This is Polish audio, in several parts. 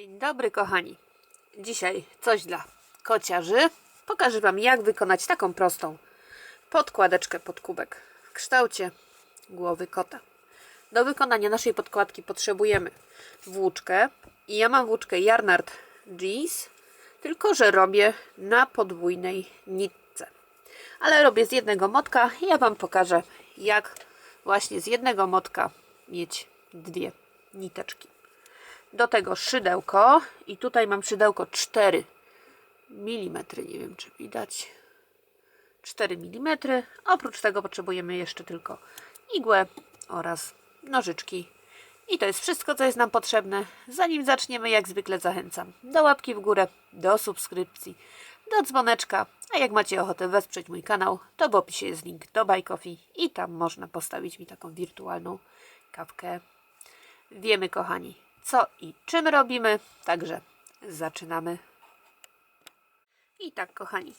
Dzień dobry, kochani. Dzisiaj coś dla kociarzy. Pokażę Wam, jak wykonać taką prostą podkładeczkę pod kubek w kształcie głowy kota. Do wykonania naszej podkładki potrzebujemy włóczkę. I ja mam włóczkę Yarnard Jeans, tylko że robię na podwójnej nitce. Ale robię z jednego motka i ja Wam pokażę, jak właśnie z jednego motka mieć dwie niteczki. Do tego szydełko i tutaj mam szydełko 4 mm, nie wiem czy widać. 4 mm. Oprócz tego potrzebujemy jeszcze tylko igłę oraz nożyczki. I to jest wszystko, co jest nam potrzebne. Zanim zaczniemy, jak zwykle zachęcam do łapki w górę, do subskrypcji, do dzwoneczka. A jak macie ochotę wesprzeć mój kanał, to w opisie jest link do Buy Coffee i tam można postawić mi taką wirtualną kawkę. Wiemy, kochani, co i czym robimy, także zaczynamy. I tak, kochani,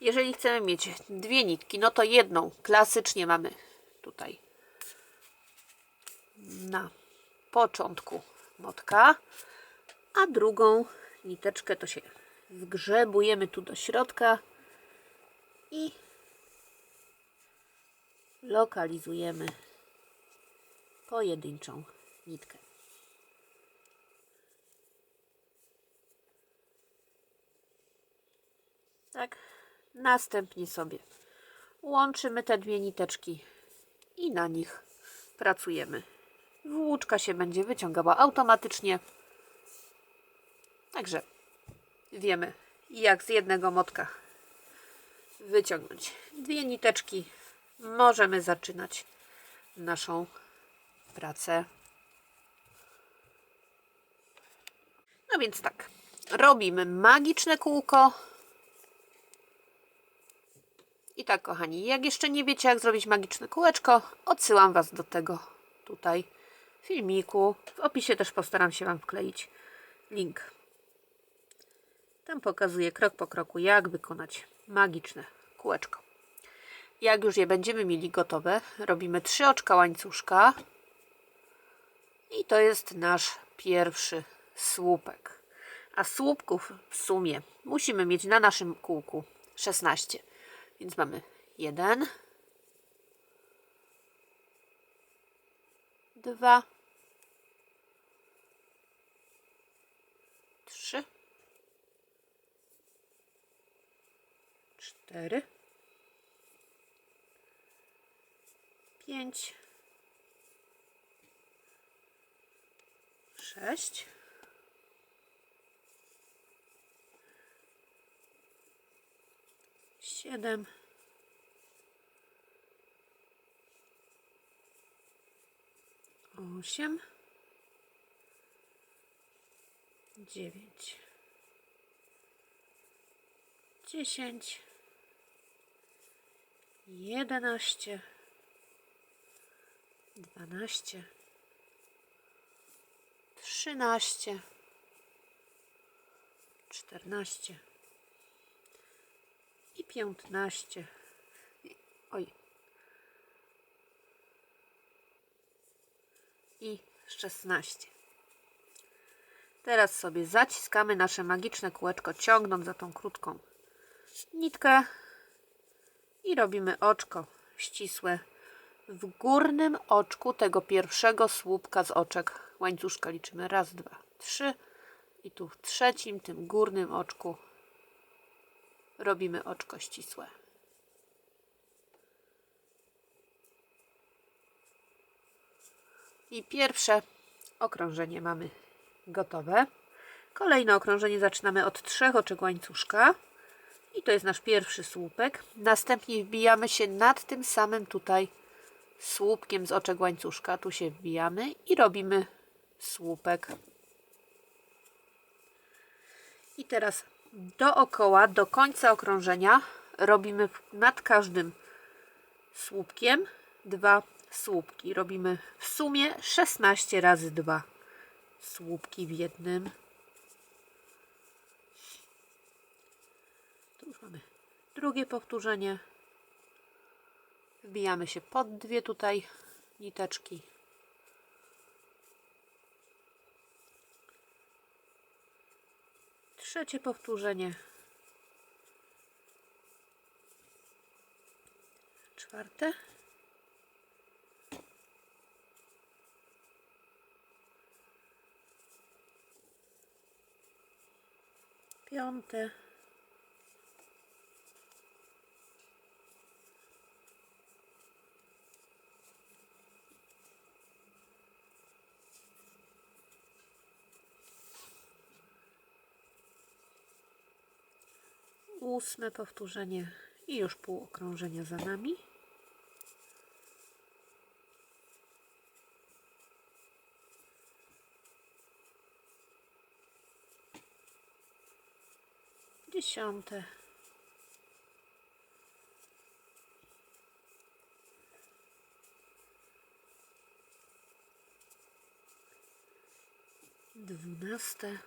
jeżeli chcemy mieć dwie nitki, no to jedną klasycznie mamy tutaj na początku motka, a drugą niteczkę to się wgrzebujemy tu do środka i lokalizujemy pojedynczą nitkę. Tak, następnie sobie łączymy te dwie niteczki i na nich pracujemy. Włóczka się będzie wyciągała automatycznie. Także wiemy, jak z jednego motka wyciągnąć dwie niteczki. Możemy zaczynać naszą pracę. No więc tak, robimy magiczne kółko. I tak, kochani, jak jeszcze nie wiecie, jak zrobić magiczne kółeczko, odsyłam Was do tego tutaj filmiku. W opisie też postaram się Wam wkleić link. Tam pokazuję krok po kroku, jak wykonać magiczne kółeczko. Jak już je będziemy mieli gotowe, robimy trzy oczka łańcuszka. I to jest nasz pierwszy słupek. A słupków w sumie musimy mieć na naszym kółku 16. Więc mamy jeden, dwa, trzy, cztery, pięć, sześć, siedem, osiem, dziewięć, dziesięć, jedenaście, dwanaście, trzynaście, czternaście piętnaście. Oj. I szesnaście. Teraz sobie zaciskamy nasze magiczne kółeczko, ciągnąc za tą krótką nitkę i robimy oczko ścisłe w górnym oczku tego pierwszego słupka z oczek łańcuszka. Liczymy raz, dwa, trzy i tu w trzecim, tym górnym oczku robimy oczko ścisłe. I pierwsze okrążenie mamy gotowe. Kolejne okrążenie zaczynamy od trzech oczek łańcuszka. I to jest nasz pierwszy słupek. Następnie wbijamy się nad tym samym tutaj słupkiem z oczek łańcuszka. Tu się wbijamy i robimy słupek. I teraz dookoła, do końca okrążenia robimy nad każdym słupkiem dwa słupki. Robimy w sumie 16 razy 2 słupki w jednym. Tu już mamy drugie powtórzenie. Wbijamy się pod dwie tutaj niteczki. Trzecie powtórzenie. Czwarte. Piąte. Ósme powtórzenie i już pół okrążenia za nami. Dziesiąte. Dwunaste.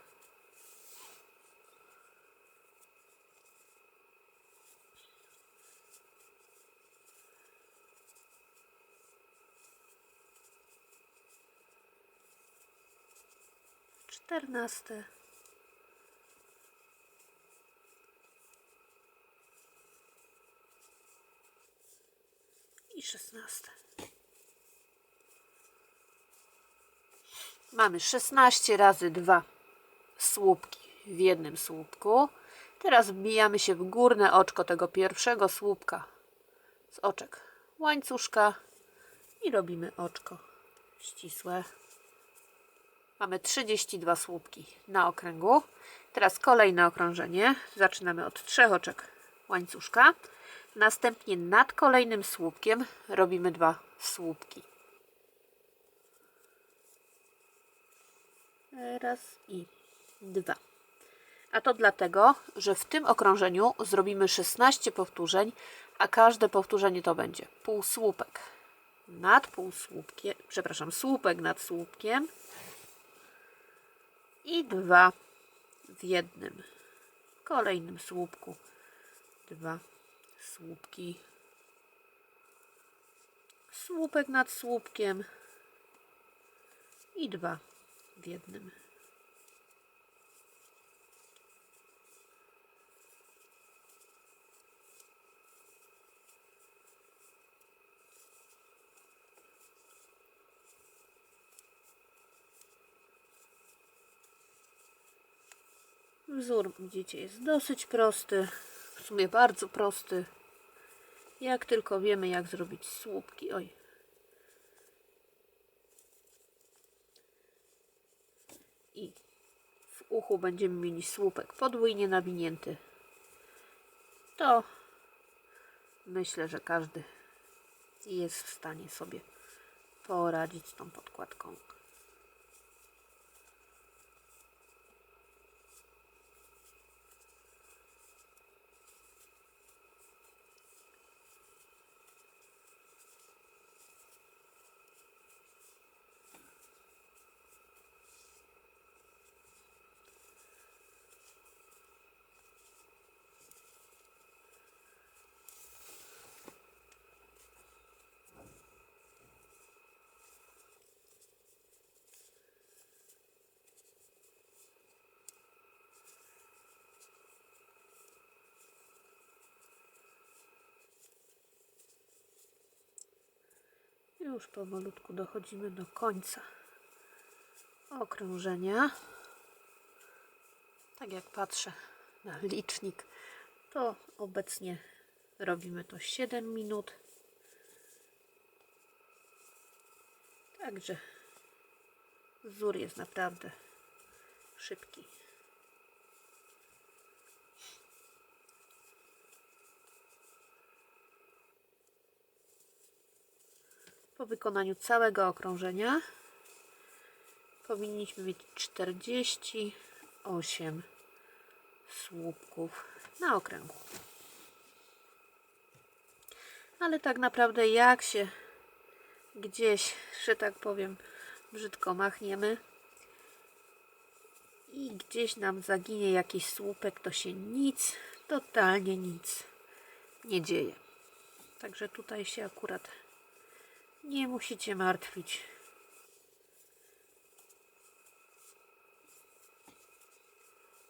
Czternaste. I szesnaste. Mamy 16 razy 2 słupki w jednym słupku. Teraz wbijamy się w górne oczko tego pierwszego słupka z oczek łańcuszka i robimy oczko ścisłe. Mamy 32 słupki na okręgu. Teraz kolejne okrążenie. Zaczynamy od trzech oczek łańcuszka. Następnie nad kolejnym słupkiem robimy dwa słupki. Raz i dwa. A to dlatego, że w tym okrążeniu zrobimy 16 powtórzeń, a każde powtórzenie to będzie półsłupek nad półsłupkiem, przepraszam, słupek nad słupkiem i dwa w jednym kolejnym słupku. Dwa słupki. Słupek nad słupkiem i dwa w jednym. Wzór, widzicie, jest dosyć prosty, w sumie bardzo prosty. Jak tylko wiemy, jak zrobić słupki. Oj. I w uchu będziemy mieli słupek podwójnie nawinięty. To myślę, że każdy jest w stanie sobie poradzić z tą podkładką. Już powolutku dochodzimy do końca okrążenia. Tak jak patrzę na licznik, to obecnie robimy to 7 minut. Także wzór jest naprawdę szybki. Po wykonaniu całego okrążenia powinniśmy mieć 48 słupków na okręgu. Ale tak naprawdę jak się gdzieś, że tak powiem, brzydko machniemy i gdzieś nam zaginie jakiś słupek, to się nic, totalnie nic nie dzieje. Także tutaj się akurat nie musicie martwić.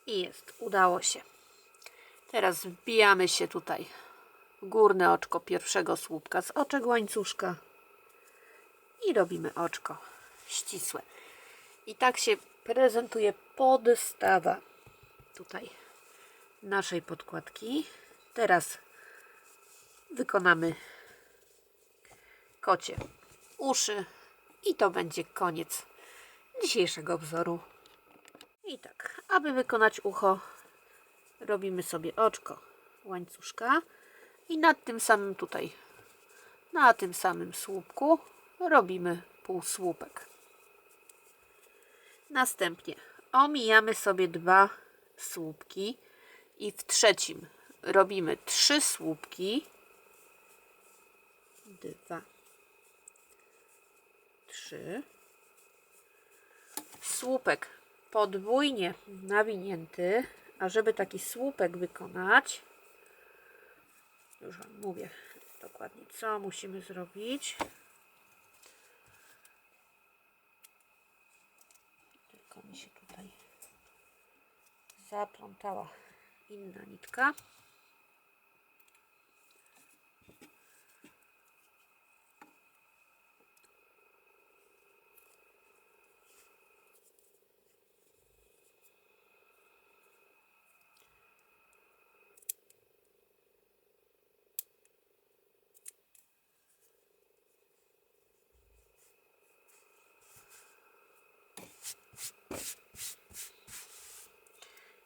I jest, udało się. Teraz wbijamy się tutaj w górne oczko pierwszego słupka z oczek łańcuszka i robimy oczko ścisłe. I tak się prezentuje podstawa tutaj naszej podkładki. Teraz wykonamy kocie uszy i to będzie koniec dzisiejszego wzoru. I tak, aby wykonać ucho, robimy sobie oczko łańcuszka i nad tym samym tutaj, na tym samym słupku robimy półsłupek. Następnie omijamy sobie dwa słupki i w trzecim robimy trzy słupki. Dwa, trzy. Słupek podwójnie nawinięty, a żeby taki słupek wykonać, już Wam mówię dokładnie co musimy zrobić. Tylko mi się tutaj zaplątała inna nitka.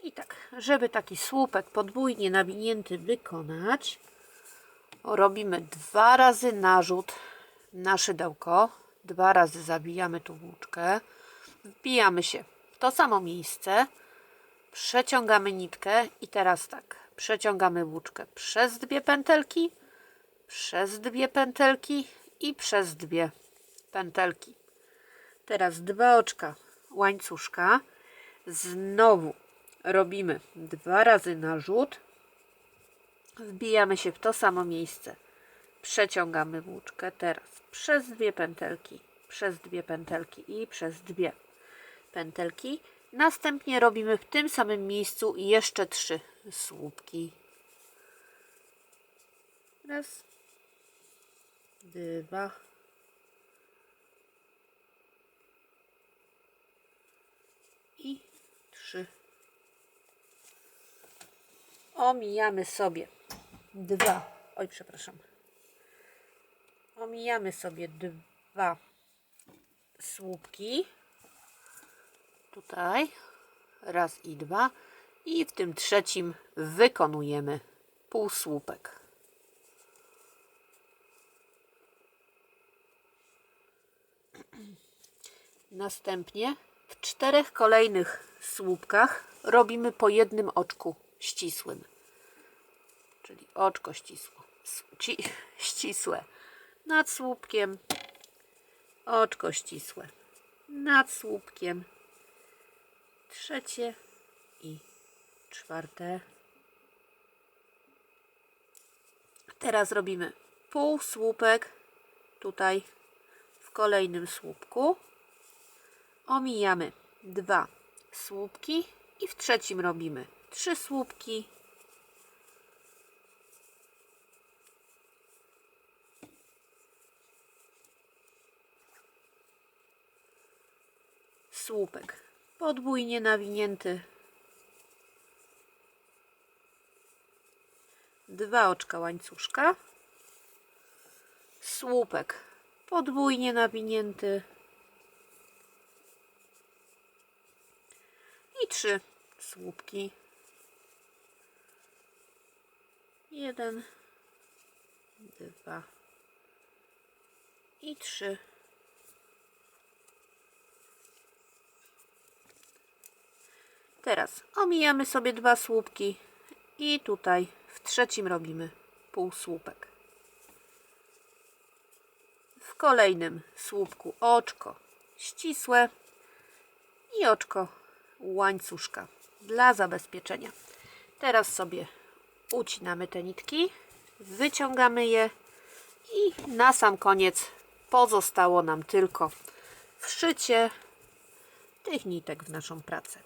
I tak, żeby taki słupek podwójnie nawinięty wykonać, robimy dwa razy narzut na szydełko, dwa razy zabijamy tu włóczkę, wbijamy się w to samo miejsce, przeciągamy nitkę i teraz tak, przeciągamy włóczkę przez dwie pętelki, przez dwie pętelki i przez dwie pętelki. Teraz dwa oczka łańcuszka, znowu robimy dwa razy narzut, wbijamy się w to samo miejsce, przeciągamy włóczkę teraz przez dwie pętelki, przez dwie pętelki i przez dwie pętelki. Następnie robimy w tym samym miejscu jeszcze trzy słupki. Raz, dwa, i trzy omijamy sobie dwa, oj przepraszam, omijamy sobie dwa słupki, tutaj, raz i dwa. I w tym trzecim wykonujemy półsłupek. Następnie w czterech kolejnych słupkach robimy po jednym oczku ścisłym. Czyli oczko ścisło, ci, ścisłe nad słupkiem, oczko ścisłe nad słupkiem, trzecie i czwarte. Teraz robimy półsłupek tutaj w kolejnym słupku. Omijamy dwa słupki i w trzecim robimy trzy słupki. Słupek podwójnie nawinięty. Dwa oczka łańcuszka. Słupek podwójnie nawinięty. I trzy słupki. Jeden, dwa i trzy. Teraz omijamy sobie dwa słupki i tutaj w trzecim robimy półsłupek. W kolejnym słupku oczko ścisłe i oczko łańcuszka dla zabezpieczenia. Teraz sobie ucinamy te nitki, wyciągamy je i na sam koniec pozostało nam tylko wszycie tych nitek w naszą pracę.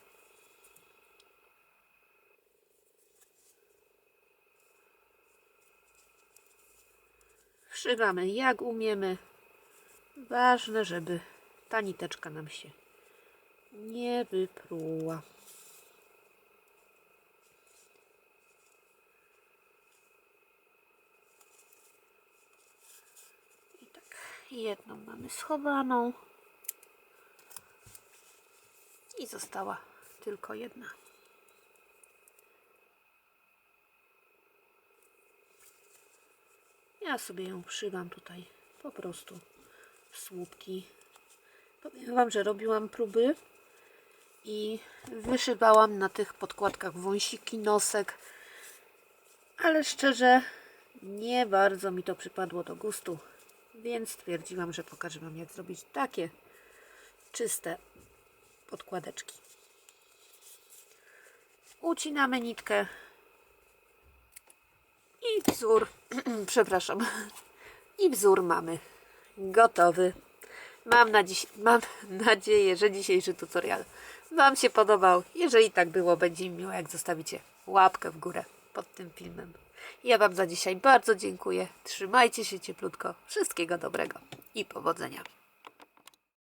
Wszywamy jak umiemy. Ważne, żeby ta niteczka nam się nie wypruła. Jedną mamy schowaną. I została tylko jedna. Ja sobie ją przywam tutaj po prostu w słupki. Powiem Wam, że robiłam próby i wyszywałam na tych podkładkach wąsiki, nosek, ale szczerze nie bardzo mi to przypadło do gustu, więc stwierdziłam, że pokażę Wam jak zrobić takie czyste podkładeczki. Ucinamy nitkę i wzór, przepraszam, i wzór mamy gotowy. Mam, na dziś, mam nadzieję, że dzisiejszy tutorial Wam się podobał. Jeżeli tak było, będzie mi miło, jak zostawicie łapkę w górę pod tym filmem. Ja Wam za dzisiaj bardzo dziękuję. Trzymajcie się cieplutko. Wszystkiego dobrego i powodzenia.